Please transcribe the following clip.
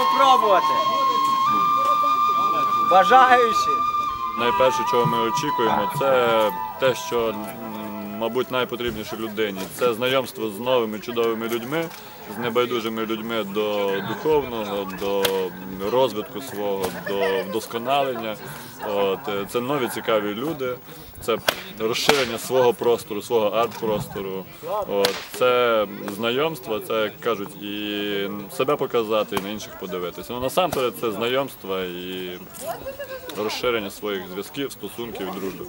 спробувати. Бажаючи. Найперше, чого ми очікуємо, це те, що, мабуть, найпотрібніше людині. Це знайомство з новими чудовими людьми, з небайдужими людьми до духовного, до розвитку свого, до вдосконалення. От, е, це нові цікаві люди, це розширення свого простору, свого арт-простору. От, це знайомство, це як кажуть, і себе показати, і на інших подивитися. Ну насамперед це знайомство і розширення своїх зв'язків, стосунків, дружби.